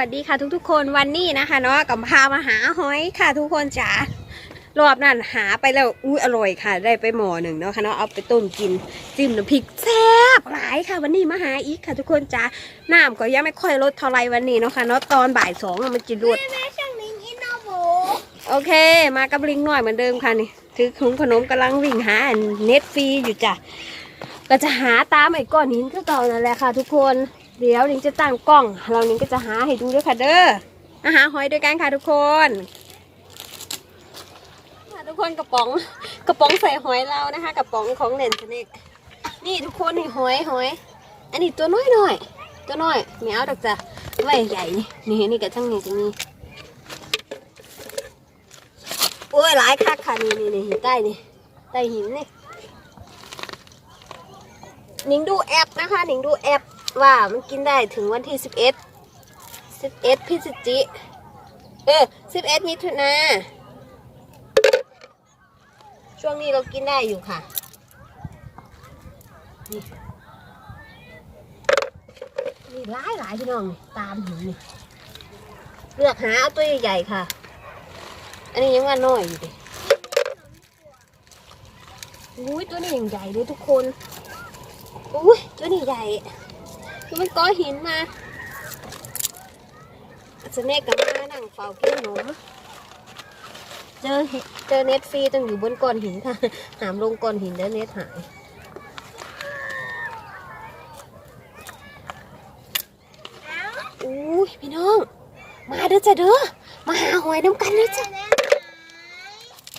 วัสดีค่ะทุกๆ คนวันนี้นะคะเนาะกับพามาหาหอยค่ะทุกคนจ๋ารอบนั้นหาไปแล้วอุ้ยอร่อยค่ะ ได้ไปหมอหนึ่งเนาะค่ะเนาะเอาไปต้มกินจิ้มน้ำพริกแซ่บหลายค่ะ วันนี้มาหาอีกค่ะทุกคนจ๋าน้ำก็ยังไม่ค่อยลดเท่าไรวันนี้เนาะค่ะเนาะตอนบ่ายสองมันจะรวดแม่จิ้นโนโบโอเค มากับลิงหน่อยเหมือนเดิมค่ะนี่ถือถุงขนมกำลังวิ่งหาเน็ตฟรีอยู่จ้ะก็จะหาตามไอ้ก้อนหินก็เก่านั่นแหละค่ะ ทุกคน เดี๋ยวลิงจะตั้งกล้อง เราลิงก็จะหาให้ดูด้วยค่ะเด้อมาหาหอยด้วยกันค่ะทุกคนค่ะทุกคนกระป๋องกระป๋องใส่หอยเรานะคะกระป๋องของเล่นสเนกนี่ทุกคนนี่หอยหอย อันนี้ตัวน้อยหน่อยตัวน้อยไม่เอาดอกจ้ะไว้ใหญ่นี่นี่นี่กับทั้งนี้จะมีโอ้ยหลายคักค่ะนี่นี่นี่ใต้นี่ใต้หินนี่หนิงดูแอปนะคะหนิงดูแอป ว่ามันกินได้ถึงวันที่สิบเอ็ดสิบเอ็ดพฤศจิเออสิบเอ็ดมิถุนาช่วงนี้เรากินได้อยู่ค่ะนี่นี่หลายหลายพี่น้องตามหินนี่เลือกหาเอาตัวใหญ่ๆค่ะ อันนี้ยังว่าน้อยอยู่ดิอุ้ยตัวนี้ยังใหญ่เลยทุกคนอุ้ยตัวนี้ใหญ่ คือมันก้อนหินมาสเนกกับมานั่งเฝ้ากินขนมเจอเจอเน็ตฟรีต้องอยู่บนก้อนหินค่ะ หามลงก้อนหินแล้วเน็ตหายอุ้ยพี่น้อง มาเด้อจ้ะเด้อ มาหาหอยน้ำกันเด้อจ้ะ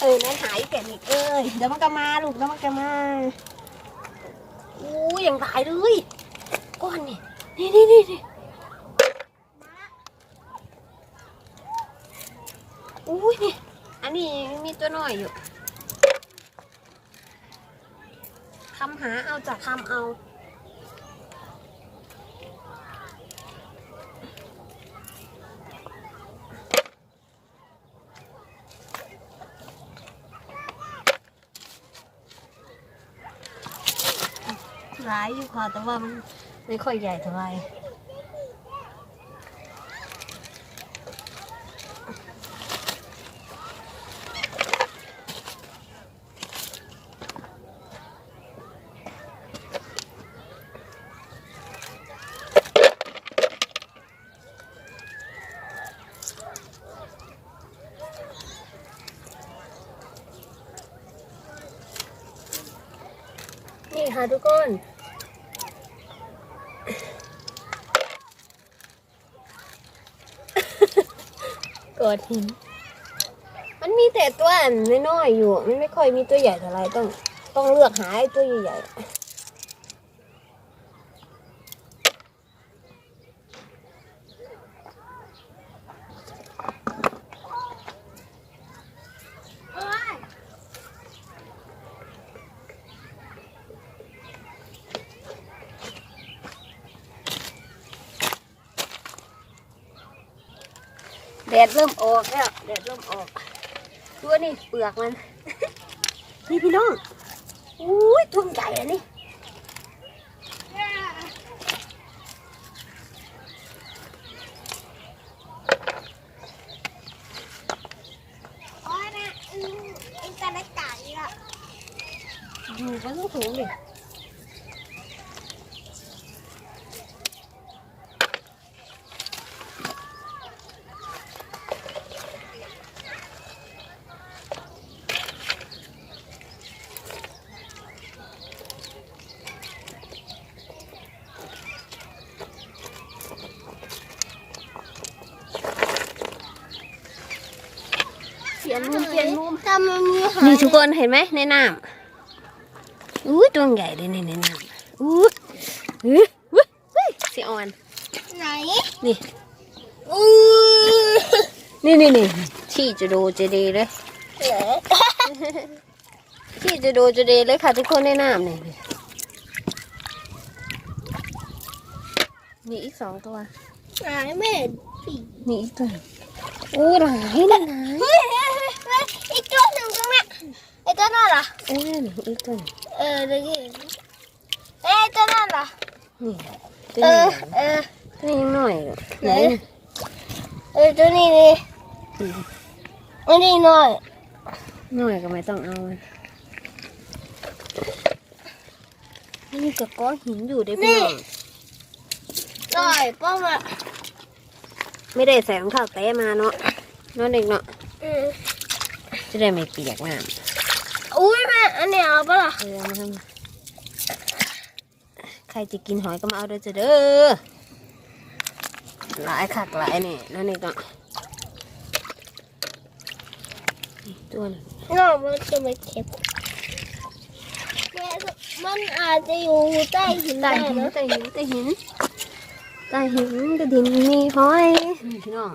เออนั่นหายแก่นี่เอ้ยเดี๋ยวมันก็มาลูกเดี๋ยวมันก็มาอู้ยอย่างหลายเลย ก้อนนี่นี่นี่นี่นี่อู้ยนี่ อันนี้มีตัวน้อยอยู่คำหาเอาจากคำเอาร้ายอยู่ค่ะแต่ว่ามัน ไม่ค่อยใหญ่เท่าไหร่นี่ค่ะทุกคน กอดหิน มันมีแต่ตัวอันน้อยๆอยู่ มันไม่ค่อยมีตัวใหญ่เท่าไหรต้อง ต้องเลือกหาไอ้ตัวใหญ่ๆ แดดเริ่มออกแล้วแดดเริ่มออกตัวนี่เปลือกมัน นี่พี่น้องอุ้ยทุ่ใหญ่อันนี้โอ้ยนะอินอินเตอร์เน็ตไก่อะอยู่กันต้องสูงดิเปลี่ยนมุมเปลี่ยนมุม แต่มันมีหา นี่ ทุกคนเห็นไหมในน้ำอุ้ตัวใหญ่เลยในในน้ำอุ้อุ้ยอุ้สีอ่อนไหนนี่อู้นี่นี่นี่ที่จะดูจะดีเลยที่จะดูจะดีเลยค่ะทุกคนในน้ำนี่นี่อีกสองตัวหนไม่เห็นสินี่อีกตัวอู้หลายนะหลาย ตัวนั่นเหรอเอ้ยนี่อีกตัวหนึ่งเออเดี๋ยวเห็นเอ้ยไอ้ตัวนั่นเหรอนี่ตัวเอนี้อเออตัวนี้ยังหน่อยอยู่ไหนออตัวนี้นี่อันนี้หน่อยหน่อยก็ไม่ต้องเอามันนี่กับก้อนหินอยู่ได้พี่น้องหน่อยป้อมอะไม่ได้ใส่รองเท้าแตะมาเนาะเนาะเด็กเนาะอืมจะได้ไม่เปียกน้ อุ้ยแม่อันนี้เอาปะล่ะำเออเอามาทำมาใครจะกินหอยก็มาเอาเด้อจ้ะเด้อหลายคักหลายนี่เนาะเด็กเนาะนี่ตัวหนึงน้องมันจะไม่เข็บแม่มันอาจจะอยู่ใต้หินใต้ได้หินนะใต้หินใต้หินใต้หินกระดินมีหอยนี่พี่น้อง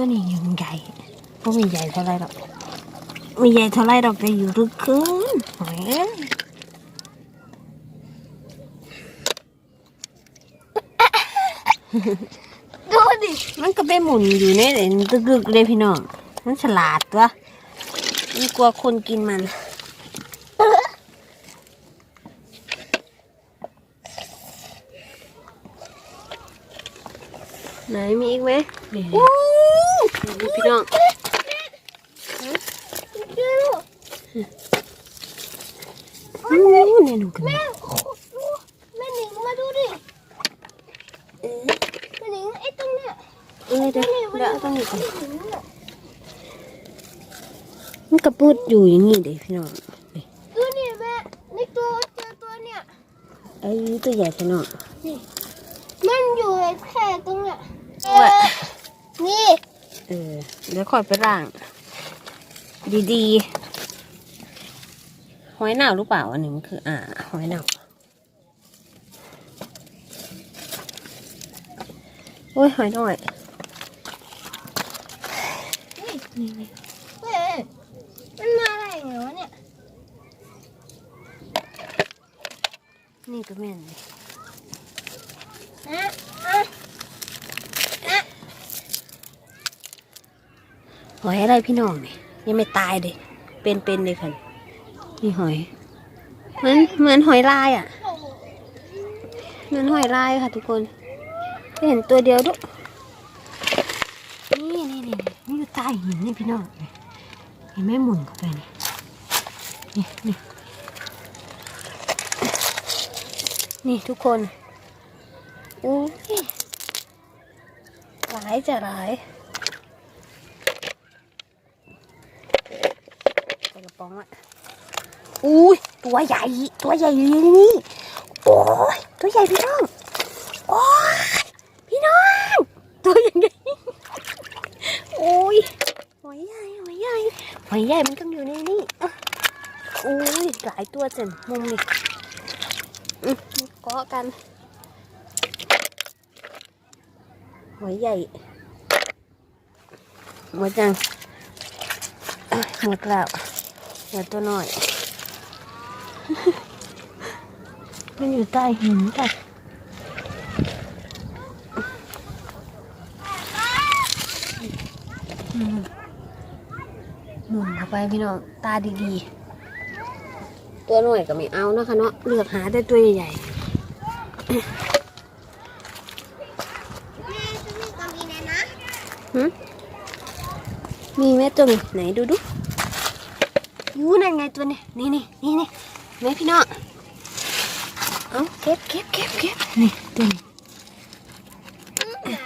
ตัวนี้ยังใหญ่เพราะไม่ใหญ่เท่าไรหรอกไม่ใหญ่เท่าไรหรอกแต่อยู่ลึกขึ้นหอยเอ้ยดูดิมันก็ไปหมุนอยู่ในเอ็นตึกๆเลยพี่น้องมันฉลาดวะมันกลัวคนกินมันไหนมีอีกไหมนี่นี่ พี่น้องเจอลูกอู้เนี่ยหนูกันแม่โอ้โหแม่หนิงมาดูดิแม่หนิงไอ้ตรงเนี้ยเออเดี๋ยวเดี๋ยวเอาต้องนี้ก่อนหินน่ะมันกระปุดอยู่อย่างนี้เด็พี่น้องนี่ดูนี่แม่นี่ตัวเจอตัวเนี่ยไอ้ตัวใหญ่พี่น้องมันอยู่แค่ตรงเนี้ยเอแหวะอนี่ เออเดี๋ยวคอยไปล่าง ดีๆหอยหนาวหรือเปล่าอันนี้มันคือ อ่าหอยหนาวโอ้ยหอยน้อยนี่นี่เฮ้ยมันมาอะไรอย่างเงี้ยวะเนี่ย นี่ก็แม่นนี่ฮะอะอะ ห อยอะไรพี่น้องนี่ยังไม่ตายเลยเป็นๆเลยค่ะนี่หอย เหมือนเหมือนหอยลายอะโอ้โหเหมือนหอยลายค่ะ ทุกคนเห็นตัวเดียวด้วยนี่นี่นี่นี่นี่อยู่ใต้หินนี่พี่น้องนี่เห็นไหมหมุนเข้าไปนี่นี่นี่นี่ทุกคนอู้ยหลายจะหลายใส่กระ ปองอะอุ้ยตัวใหญ่ ตัวใหญ่อยู่ในนี่โอ้ยตัวใหญ่พี่น้องโอ้ยพี่น้อง ตัวใหญ่ใหญ่โอ้ยหอยใหญ่หอยใหญ่หอยใหญ่มันต้องอยู่ในนี่อะโอ้ยหลายตัวจังมุมนี่เกาะกันหอยใหญ่หมดยังหมดแล้ว เหลือตัวหน่อย มันอยู่ใต้หินค่ะอืมหมุนเข้าไปพี่น้องตาดีๆ ตัวหน่อยก็ไม่เอานะคะเนาะเลือกหาแต่ตัวใหญ่แม่จะมีกามีนะนะๆหึมีไหมตัวนี้ไหนดูดู ยูนั่นไงตัวนี้นี่นี่นี่นี่ไหมพี่น้องเอาเก็บเก็บเก็บเก็บนี่ตัวนี้ไหน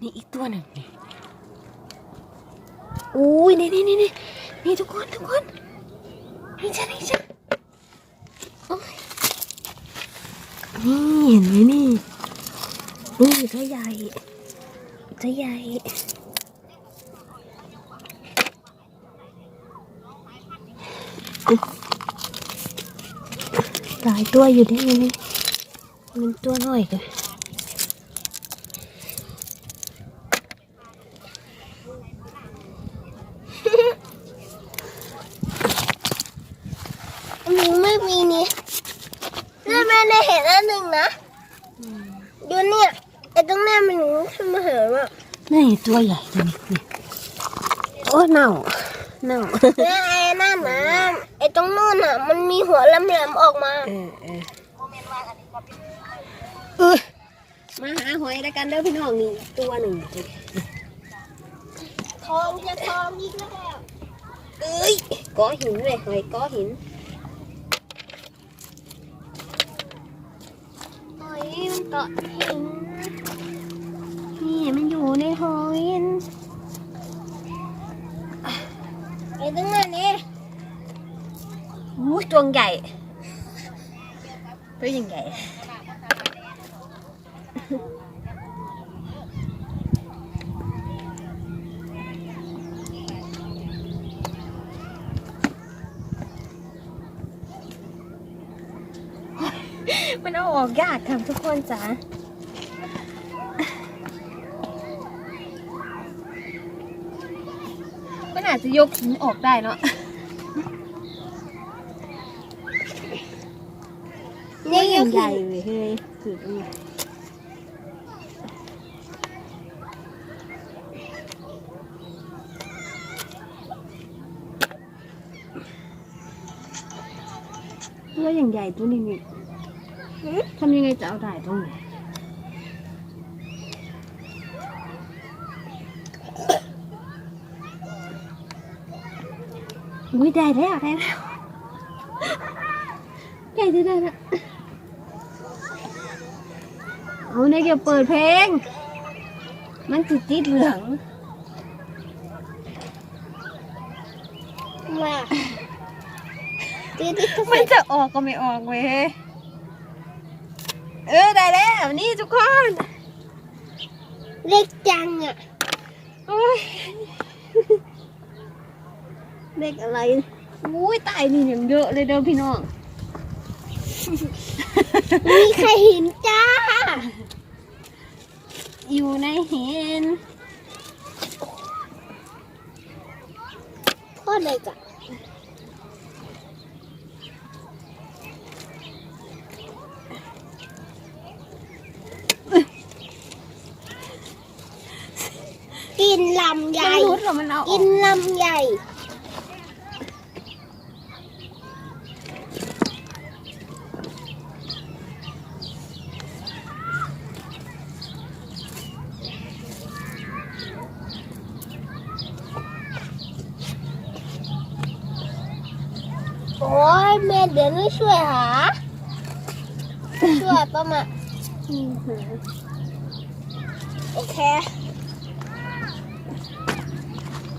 นี่อีกตัวหนึ่งนี่อุ้ยนี่นี่นี่นี่นี่ทุกคนทุกคนนี่จ้ะนี่จ้ะโอ้ยนี่เห็นไหมนี่นี่ตัวใหญ่ตัวใหญ่ หลายตัวอยู่ที่นี่มันตัวน้อยกันหนูไม่มีนี่นี่แม่ได้เห็นอันหนึ่งนะดูเนี่ยไอ้ตรงหน้มันหนูทำมาเหอะวะนี่ตัวใหญ่จังนี่โอ้เน่าเน่า ตรงนู้นอะ มันมีหัวแหลมๆออกมาเออเออเออมาหาหอยด้วยกันเด้อพี่น้องนี่ตัวหนึ่งทองจะทองอีกแล้วเอ้ยก้อหินเลยหอยก้อหินหอยมันเกาะหินนี่มันอยู่ในหอยไอ้ตรงนั้นนี่ อู้ตัวใหญ่ตัวยังใหญ่มันเอาออกยากค่ะทุกคนจ้ะมันอาจจะยกหินออกได้เนาะ นี่นี่ยังใหญ่เลยเฮ้ยสุดเลยตัวอย่างใหญ่ตัวนี้นี่ทำยังไงจะเอาได้ตรงไหนอุ้ยได้แล้วได้แล้วใหญ่ได้ได้แล้ว เอาในเกี่ยวเปิดเพลง มันจิตจิตเหลืองมาตีที่มันจะออกก็ไม่ออกเว้ยเออได้แล้วนี่ทุกคนเล็กจังอะโอ้ยเด็กอะไรอุ้ยตายนี่อย่างเยอะเลยเด้อพี่น้อง มีใครเห็นจ้า อยู่ในเห็นพ่อเด็กอะกินลำใหมันญ่รุดเหรอมันเอาอกิอกนลำใหญ่ โอ้ยแม่เดี๋ยวนี้ช่วยหา ช่วยประมาณโอเค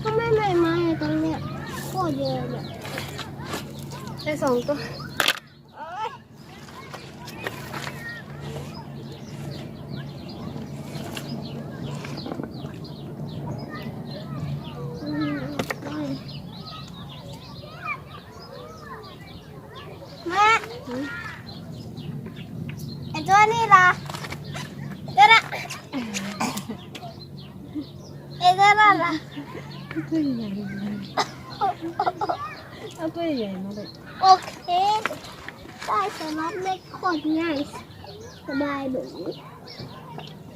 ทำไมไม่มาตรงเนี้ยก็เยอะเลยได้สองตัว แม่ไอตัวนี้ล่ะเดี๋ยวนะไอตัวนั้นล่ะ ตัวใหญ่เอาตัวใหญ่มาเลยโอเคได้สำหรับเล็กโคตรง่าย สบายดู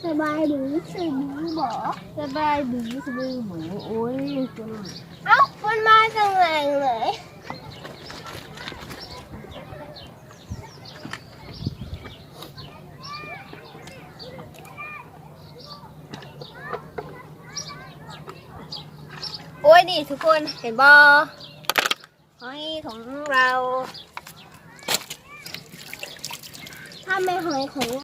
สบายดูสื่อดูบอสบายดีสบายหมูโอ้ยตัวหน่อยเอ้ามันมาจังไหนเลย นี่ทุกคนเห็นบอหอยของเรา ถ้าไม่หอยของ